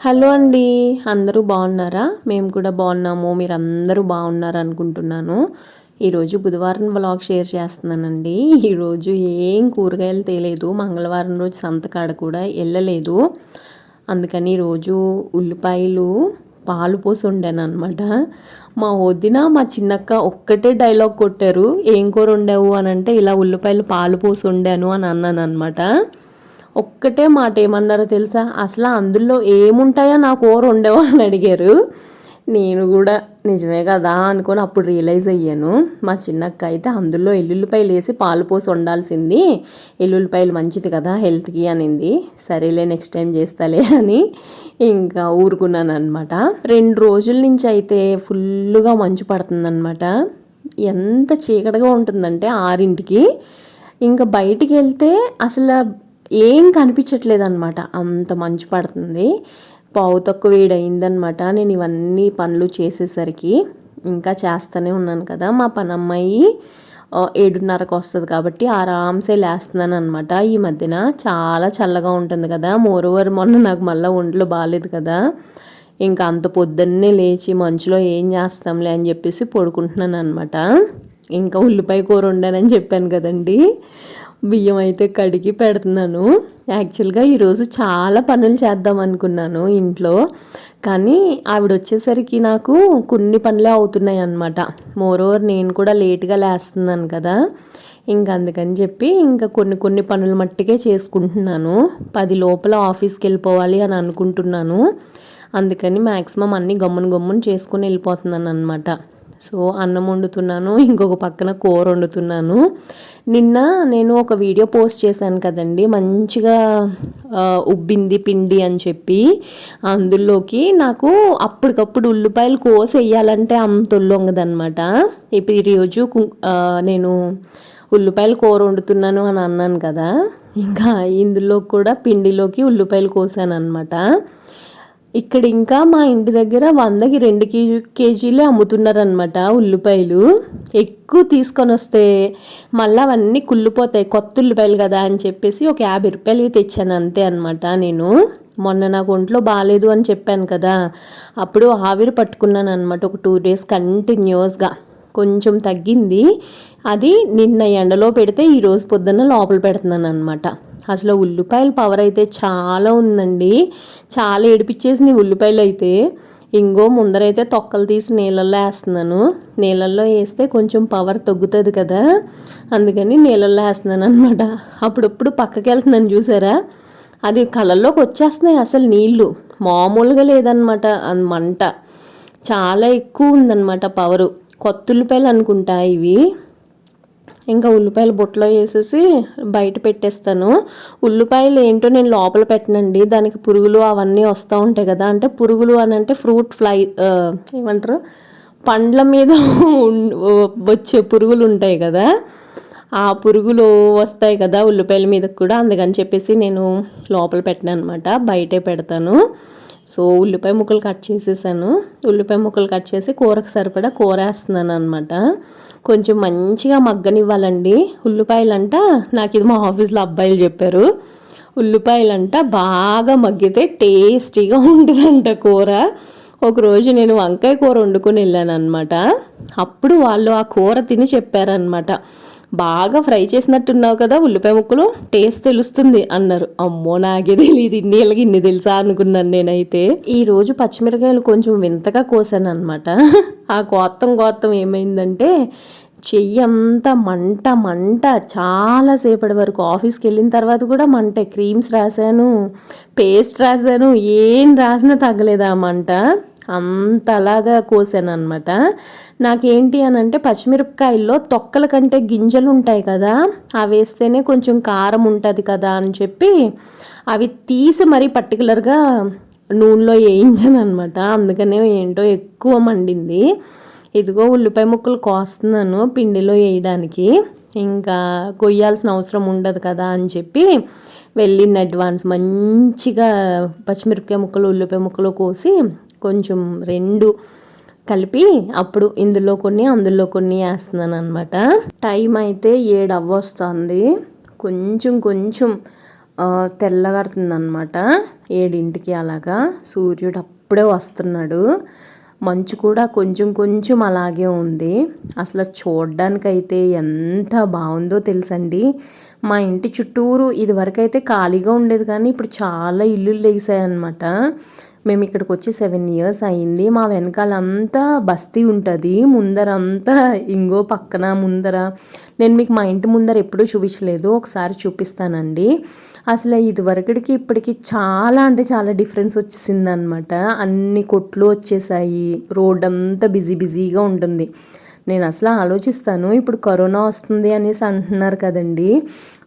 Hello అండి అందరూ బాగున్నారా? మేము కూడా బాగున్నాము మీరు అందరూ బాగున్నారు అనుకుంటున్నాను ఈరోజు బుధవారం వ్లాగ్ షేర్ చేస్తున్నానండి. ఈరోజు ఏం కూరగాయలు తేలేదు మంగళవారం రోజు సంతకాడ కూడా వెళ్ళలేదు అందుకని ఈరోజు ఉల్లిపాయలు పాలు పోసి ఉండాను అనమాట మా వదిన మా చిన్నక్క ఒక్కటే డైలాగ్ కొట్టారు ఏం కూర వండావు? అని అంటే ఇలా ఉల్లిపాయలు పాలు పోసి ఉండాను అని అన్నాను అనమాట ఒక్కటే మాట ఏమన్నారో తెలుసా? అసలు అందులో ఏముంటాయో నాకు కూర ఉండేవో అని అడిగారు. నేను కూడా నిజమే కదా అనుకొని అప్పుడు రియలైజ్ అయ్యాను. మా చిన్నక్క అయితే అందులో ఎల్లుల్లిపాయలు వేసి పాలు పోసి వండాల్సింది. ఎల్లుల్లిపాయలు మంచిది కదా హెల్త్కి అనింది. సరేలే నెక్స్ట్ టైం చేస్తాలే అని ఇంకా ఊరుకున్నాను అనమాట రెండు రోజుల నుంచి అయితే ఫుల్గా మంచు పడుతుందన్నమాట. ఎంత చీకటిగా ఉంటుందంటే ఆరింటికి. ఇంకా బయటికి వెళ్తే అసలు ఏం కనిపించట్లేదు అనమాట అంత మంచు పడుతుంది. పావు తక్కువ వేడైందనమాట నేను ఇవన్నీ పనులు చేసేసరికి ఇంకా చేస్తూనే ఉన్నాను కదా. మా పనమ్మాయి ఏడున్నరకు వస్తుంది కాబట్టి ఆరామ్సే లేస్తున్నాను అనమాట ఈ మధ్యన చాలా చల్లగా ఉంటుంది కదా. మోరోవర్ మొన్న నాకు మళ్ళీ ఒంట్లో బాగాలేదు కదా. ఇంకా అంత పొద్దున్నే లేచి మంచులో ఏం చేస్తాంలే అని చెప్పేసి పడుకుంటున్నాను అనమాట ఇంకా ఉల్లిపాయ కూర వండానని చెప్పాను కదండి. బియ్యం అయితే కడిగి పెడుతున్నాను. యాక్చువల్గా ఈరోజు చాలా పనులు చేద్దాం అనుకున్నాను ఇంట్లో. కానీ ఆవిడ వచ్చేసరికి నాకు కొన్ని పనులే అవుతున్నాయి అన్నమాట. మోరోవర్ నేను కూడా లేట్గా లేస్తున్నాను కదా. ఇంక అందుకని చెప్పి ఇంకా కొన్ని కొన్ని పనులు మట్టికే చేసుకుంటున్నాను. పది లోపల ఆఫీస్కి వెళ్ళిపోవాలి అని అనుకుంటున్నాను. అందుకని మ్యాక్సిమం అన్నీ గమ్మున గమ్మున చేసుకుని వెళ్ళిపోతున్నాను అనమాట సో అన్నం వండుతున్నాను ఇంకొక పక్కన కూర వండుతున్నాను. నిన్న నేను ఒక వీడియో పోస్ట్ చేశాను కదండి మంచిగా ఉబ్బింది పిండి అని చెప్పి. అందులోకి నాకు అప్పటికప్పుడు ఉల్లిపాయలు కోసి వేయాలంటే అంత ఒళ్ళొంగదనమాట ఇప్పుడు ఈరోజు నేను ఉల్లిపాయలు కూర వండుతున్నాను అని అన్నాను కదా ఇంకా ఇందులో కూడా పిండిలోకి ఉల్లిపాయలు కోసాను అనమాట ఇక్కడ ఇంకా మా ఇంటి దగ్గర వందకి రెండు కేజీ కేజీలే అమ్ముతున్నారనమాట ఉల్లిపాయలు. ఎక్కువ తీసుకొని వస్తే మళ్ళీ అవన్నీ కుళ్ళిపోతాయి కొత్త ఉల్లిపాయలు కదా అని చెప్పేసి ఒక యాభై రూపాయలు తెచ్చాను అంతే అనమాట నేను. మొన్న నాకు ఒంట్లో బాగాలేదు అని చెప్పాను కదా అప్పుడు ఆవిరి పట్టుకున్నాను అనమాట ఒక టూ డేస్ కంటిన్యూస్గా. కొంచెం తగ్గింది. అది నిన్న ఎండలో పెడితే ఈరోజు పొద్దున్న లోపల పెడుతున్నాను అనమాట అసలు ఉల్లిపాయల పవర్ అయితే చాలా ఉందండి. చాలా ఏడిపించేసినాయి ఉల్లిపాయలు అయితే. ఇంగో ముందరైతే తొక్కలు తీసి నీళ్ళల్లో వేస్తున్నాను. నీళ్ళల్లో వేస్తే కొంచెం పవర్ తగ్గుతుంది కదా. అందుకని నీళ్ళల్లో వేస్తున్నాను అనమాట అప్పుడప్పుడు పక్కకి వెళ్తున్నాను చూసారా? అది కళ్ళల్లోకి వచ్చేస్తున్నాయి అసలు నీళ్ళు. మామూలుగా లేదనమాట మంట. చాలా ఎక్కువ ఉందన్నమాట పవరు కొత్త ఉల్లిపాయలు అనుకుంటా ఇవి. ఇంకా ఉల్లిపాయలు బుట్టలో వేసేసి బయట పెట్టేస్తాను. ఉల్లిపాయలు ఏంటో నేను లోపల పెట్టనండి. దానికి పురుగులు అవన్నీ వస్తూ ఉంటాయి కదా. అంటే పురుగులు అని అంటే ఫ్రూట్ ఫ్లై ఏమంటారు? పండ్ల మీద వచ్చే పురుగులు ఉంటాయి కదా. ఆ పురుగులు వస్తాయి కదా ఉల్లిపాయల మీద కూడా. అందుకని చెప్పేసి నేను లోపల పెట్టిన అనమాట బయటే పెడతాను. సో ఉల్లిపాయ ముక్కలు కట్ చేసేసాను. ఉల్లిపాయ ముక్కలు కట్ చేసి కూరకు సరిపడా కూర వేస్తున్నాను అనమాట కొంచెం మంచిగా మగ్గనివ్వాలండి. ఉల్లిపాయలంట నాకు ఇది మా ఆఫీస్లో అబ్బాయిలు చెప్పారు. ఉల్లిపాయలంట బాగా మగ్గితే టేస్టీగా ఉంటుందంట కూర. ఒకరోజు నేను వంకాయ కూర వండుకొని వెళ్ళాను అనమాట అప్పుడు వాళ్ళు ఆ కూర తిని చెప్పారనమాట బాగా ఫ్రై చేసినట్టున్నావు కదా ఉల్లిపాయ ముక్కలు టేస్ట్ తెలుస్తుంది అన్నారు. అమ్మో నాకే తెలియదు ఇన్ని ఇన్ని తెలుసా అనుకున్నాను నేనైతే. ఈ రోజు పచ్చిమిరకాయలు కొంచెం వింతగా కోసాను అనమాట ఆ కోత్తం కోత్తం ఏమైందంటే చెయ్యి అంతా మంట మంట చాలాసేపటి వరకు ఆఫీస్కి వెళ్ళిన తర్వాత కూడా మంట. క్రీమ్స్ రాశాను పేస్ట్ రాశాను ఏం రాసినా తగ్గలేదు ఆ మంట. అంతలాగా కోసాను అనమాట నాకేంటి అని అంటే పచ్చిమిరపకాయల్లో తొక్కల కంటే గింజలు ఉంటాయి కదా అవి వేస్తేనే కొంచెం కారం ఉంటుంది కదా అని చెప్పి అవి తీసి మరీ పర్టికులర్గా నూనెలో వేయించాను అనమాట అందుకనే ఏంటో ఎక్కువ మండింది. ఇదిగో ఉల్లిపాయ ముక్కలు కోస్తున్నాను పిండిలో వేయడానికి ఇంకా కొయ్యాల్సిన అవసరం ఉండదు కదా అని చెప్పి వెళ్ళిన అడ్వాన్స్ మంచిగా పచ్చిమిరపకాయ ముక్కలు ఉల్లిపాయ ముక్కలు కోసి కొంచెం రెండు కలిపి అప్పుడు ఇందులో కొన్ని అందులో కొన్ని వేస్తున్నాను అనమాట టైం అయితే ఏడు అవ్వొస్తుంది కొంచెం కొంచెం తెల్లగడుతుంది అనమాట ఏడింటికి అలాగా. సూర్యుడు అప్పుడే వస్తున్నాడు. మంచు కూడా కొంచెం కొంచెం అలాగే ఉంది. అసలు చూడ్డానికైతే ఎంత బాగుందో తెలుసండి. మా ఇంటి చుట్టూరు ఇదివరకైతే ఖాళీగా ఉండేది కానీ ఇప్పుడు చాలా ఇల్లులు లేసాయన్నమాట. మేము ఇక్కడికి వచ్చి సెవెన్ ఇయర్స్ అయింది. మా వెనకాలంతా బస్తీ ఉంటుంది. ముందర అంతా ఇంగో పక్కన ముందర. నేను మీకు మా ఇంటి ముందర ఎప్పుడూ చూపించలేదు. ఒకసారి చూపిస్తానండి. అసలు ఇదివరకటికి ఇప్పటికి చాలా అంటే చాలా డిఫరెన్స్ వచ్చిందనమాట అన్ని కొట్లు వచ్చేసాయి. రోడ్ అంతా బిజీ బిజీగా ఉంటుంది. నేను అసలు ఆలోచిస్తాను ఇప్పుడు కరోనా వస్తుంది అనేసి అంటున్నారు కదండి.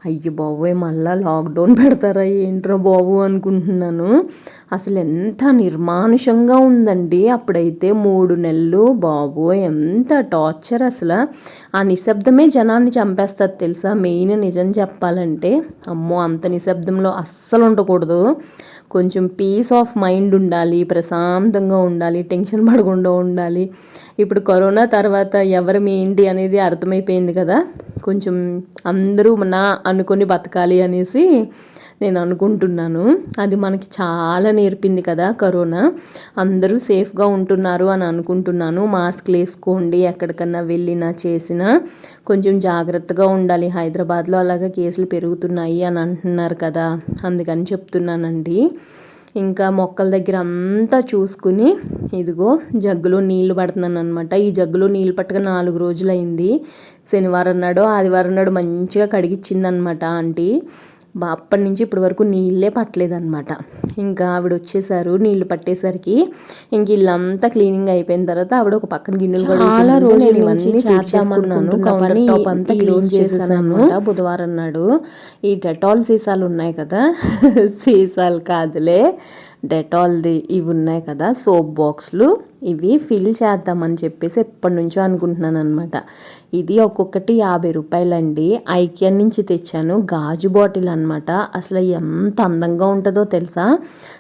అయ్యో బాబోయ్ మళ్ళీ లాక్డౌన్ పెడతారా ఏంట్రా బాబు అనుకుంటున్నాను. అసలు ఎంత నిర్మానుషంగా ఉందండి. అప్పుడైతే మూడు నెలలు బాబోయ్ ఎంత టార్చర్ అసలు. ఆ నిశ్శబ్దమే జనాన్ని చంపేస్తుంది తెలుసా? మెయిన్ నిజం చెప్పాలంటే అమ్మో అంత నిశ్శబ్దంలో అస్సలు ఉండకూడదు. కొంచెం పీస్ ఆఫ్ మైండ్ ఉండాలి ప్రశాంతంగా ఉండాలి టెన్షన్ పడకుండా ఉండాలి. ఇప్పుడు కరోనా తర్వాత ఎవరు మీ ఏంటి అనేది అర్థమైపోయింది కదా. కొంచెం అందరూ నా అనుకొని బతకాలి అనేసి నేను అనుకుంటున్నాను. అది మనకి చాలా నేర్పింది కదా కరోనా. అందరూ సేఫ్గా ఉంటున్నారు అని అనుకుంటున్నాను. మాస్క్లు వేసుకోండి ఎక్కడికన్నా వెళ్ళినా చేసినా. కొంచెం జాగ్రత్తగా ఉండాలి. హైదరాబాద్లో అలాగే కేసులు పెరుగుతున్నాయి అని అంటున్నారు కదా. అందుకని చెప్తున్నానండి. ఇంకా మొక్కల దగ్గర అంతా చూసుకుని ఇదిగో జగ్గులో నీళ్ళు పడుతున్నాను అనమాట ఈ జగ్గులో నీళ్ళు పట్టక నాలుగు రోజులైంది. శనివారం నాడు ఆదివారం నాడు మంచిగా కడిగిచ్చిందనమాట ఆంటీ. అప్పటి నుంచి ఇప్పటి వరకు నీళ్ళే పట్టలేదన్నమాట. ఇంకా ఆవిడ వచ్చేసారు నీళ్ళు పట్టేసరికి ఇంక ఇల్లంతా క్లీనింగ్ అయిపోయిన తర్వాత ఆవిడ ఒక పక్కన గిన్నెలు చాలా రోజులు ఇవన్నీ చేద్దామన్నాను. అంతా క్లీన్ చేసేసాను బుధవారం నాడు ఈ డెటాల్ సీసాలు ఉన్నాయి కదా సీసాలు కాదులే. డెటాల్ది ఇవి ఉన్నాయి కదా సోప్ బాక్స్లు. ఇవి ఫిల్ చేద్దామని చెప్పేసి ఎప్పటి నుంచో అనుకుంటున్నాను అనమాట ఇది ఒక్కొక్కటి యాభై రూపాయలండి. ఐకియా నుంచి తెచ్చాను. గాజు బాటిల్ అనమాట అసలు ఎంత అందంగా ఉంటుందో తెలుసా?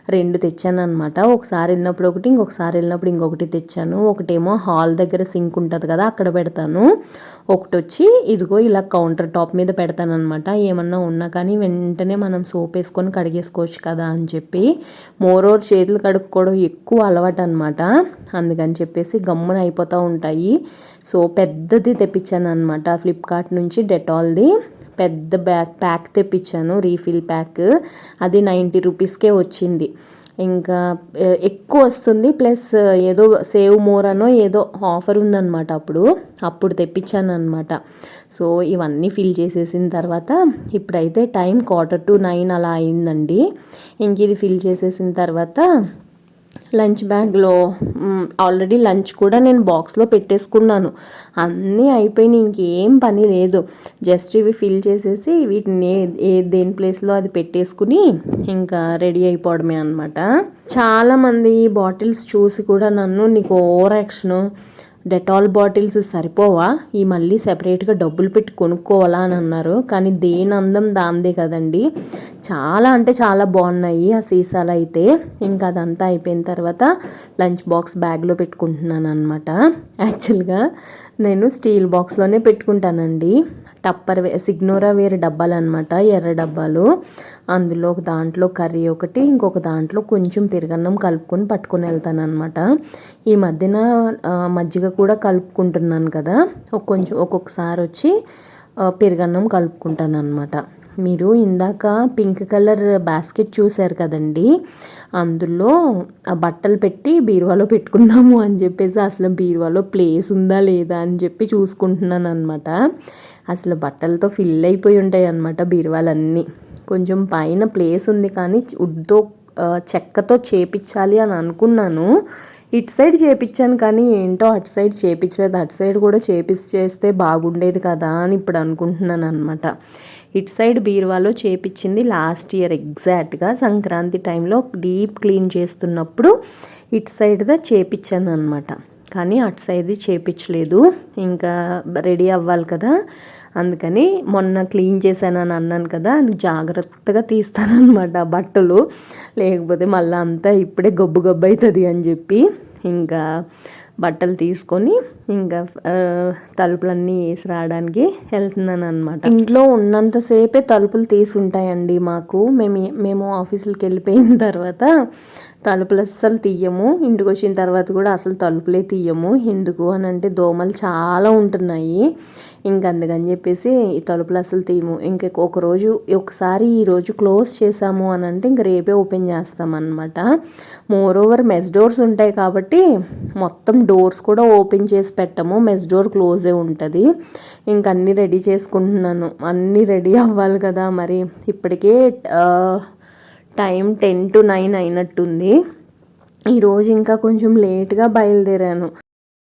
రెండు తెచ్చాను అనమాట ఒకసారి వెళ్ళినప్పుడు ఒకటి ఇంకొకసారి వెళ్ళినప్పుడు ఇంకొకటి తెచ్చాను. ఒకటేమో హాల్ దగ్గర సింక్ ఉంటుంది కదా అక్కడ పెడతాను. ఒకటి వచ్చి ఇదిగో ఇలా కౌంటర్ టాప్ మీద పెడతాను అనమాట ఏమన్నా ఉన్నా కానీ వెంటనే మనం సోప్ వేసుకొని కడిగేసుకోవచ్చు కదా అని చెప్పి మోరోర్ చేతులు కడుక్కోవడం ఎక్కువ అలవాటు అనమాట అందుకని చెప్పేసి గమ్మున అయిపోతూ ఉంటాయి. సో పెద్దది తెప్పించాను అనమాట ఫ్లిప్కార్ట్ నుంచి డెటాల్ది. పెద్ద బ్యాగ్ ప్యాక్ తెప్పించాను రీఫిల్ ప్యాక్. అది నైంటీ రూపీస్కే వచ్చింది. ఇంకా ఎక్కువ వస్తుంది ప్లస్ ఏదో సేవ్ మోర్ అనో ఏదో ఆఫర్ ఉందన్నమాట అప్పుడు. అప్పుడు తెప్పించాను అనమాట సో ఇవన్నీ ఫిల్ చేసేసిన తర్వాత ఇప్పుడైతే టైం క్వార్టర్ టు నైన్ అలా అయిందండి. ఇంక ఇది ఫిల్ చేసేసిన తర్వాత లంచ్ బ్యాగ్లో ఆల్రెడీ లంచ్ కూడా నేను బాక్స్లో పెట్టేసుకున్నాను. అన్నీ అయిపోయినాయి ఇంకేం పని లేదు. జస్ట్ ఇవి ఫిల్ చేసేసి వీటిని ఏ దేని ప్లేస్లో అది పెట్టేసుకుని ఇంకా రెడీ అయిపోవడమే అనమాట చాలామంది బాటిల్స్ చూసి కూడా నన్ను నీకు ఓవర్ యాక్షను డెటాల్ బాటిల్స్ సరిపోవా? ఈ మళ్ళీ సెపరేట్గా డబ్బులు పెట్టి కొనుక్కోవాలా అని అన్నారు. కానీ దేని అందం దాందే కదండి. చాలా అంటే చాలా బాగున్నాయి ఆ సీసాలు అయితే. ఇంకా అదంతా అయిపోయిన తర్వాత లంచ్ బాక్స్ బ్యాగ్లో పెట్టుకుంటున్నాను అనమాట యాక్చువల్గా నేను స్టీల్ బాక్స్లోనే పెట్టుకుంటానండి. టప్పర్ వే సిగ్నోరా వేరే డబ్బాలు అనమాట ఎర్ర డబ్బాలు. అందులో ఒక దాంట్లో కర్రీ ఒకటి ఇంకొక దాంట్లో కొంచెం పెరుగన్నం కలుపుకొని పట్టుకొని వెళ్తాను అనమాట ఈ మధ్యన మజ్జిగ కూడా కలుపుకుంటున్నాను కదా కొంచెం ఒక్కొక్కసారి వచ్చి పెరుగన్నం కలుపుకుంటాను అనమాట మీరు ఇందాక పింక్ కలర్ బాస్కెట్ చూశారు కదండి అందులో ఆ బట్టలు పెట్టి బీరువాలో పెట్టుకుందాము అని చెప్పేసి అసలు బీరువాలో ప్లేస్ ఉందా లేదా అని చెప్పి చూసుకుంటున్నాను అనమాట అసలు బట్టలతో ఫిల్ అయిపోయి ఉంటాయి అనమాట బీరువాలన్నీ. కొంచెం పైన ప్లేస్ ఉంది కానీ ఉడ్తో చెక్కతో చేపించాలి అని అనుకున్నాను. ఇటు సైడ్ చేపించాను కానీ ఏంటో అటు సైడ్ చేపించలేదు అటు సైడ్ కూడా చేపిస్తే చేస్తే బాగుండేది కదా అని ఇప్పుడు అనుకుంటున్నాను అనమాట ఇటు సైడ్ బీరువాలో చేపించింది లాస్ట్ ఇయర్ ఎగ్జాక్ట్గా సంక్రాంతి టైంలో డీప్ క్లీన్ చేస్తున్నప్పుడు ఇటు సైడ్దా చేపించాను అనమాట కానీ అటు సైడ్ చేపించలేదు ఇంకా రెడీ అవ్వాలి కదా. అందుకని మొన్న క్లీన్ చేశానని అన్నాను కదా అది జాగ్రత్తగా తీస్తానమాట బట్టలు. లేకపోతే మళ్ళీ అంతా ఇప్పుడే గబ్బు గబ్బు అవుతుంది అని చెప్పి ఇంకా బట్టలు తీసుకొని ఇంకా తలుపులన్నీ వేసి రావడానికి వెళ్తున్నాను అనమాట ఇంట్లో ఉన్నంతసేపే తలుపులు తీసి ఉంటాయండి మాకు. మేము మేము ఆఫీసులకి వెళ్ళిపోయిన తర్వాత తలుపులు అస్సలు తీయము. ఇంటికి వచ్చిన తర్వాత కూడా అసలు తలుపులే తీయము. ఎందుకు అని అంటే దోమలు చాలా ఉంటున్నాయి. ఇంక అందుకని చెప్పేసి ఈ తలుపులు అసలు తీయము. ఇంక ఒక రోజు ఒకసారి ఈరోజు క్లోజ్ చేసాము అని అంటే ఇంక రేపే ఓపెన్ చేస్తామన్నమాట. మోర్ ఓవర్ మెస్ డోర్స్ ఉంటాయి కాబట్టి మొత్తం డోర్స్ కూడా ఓపెన్ చేసి పెట్టము. మెస్ డోర్ క్లోజే ఉంటుంది. ఇంక అన్నీ రెడీ చేసుకుంటున్నాను. అన్నీ రెడీ అవ్వాలి కదా మరి. ఇప్పటికే టైం టెన్ టు నైన్ అయినట్టుంది. ఈరోజు ఇంకా కొంచెం లేట్గా బయలుదేరాను.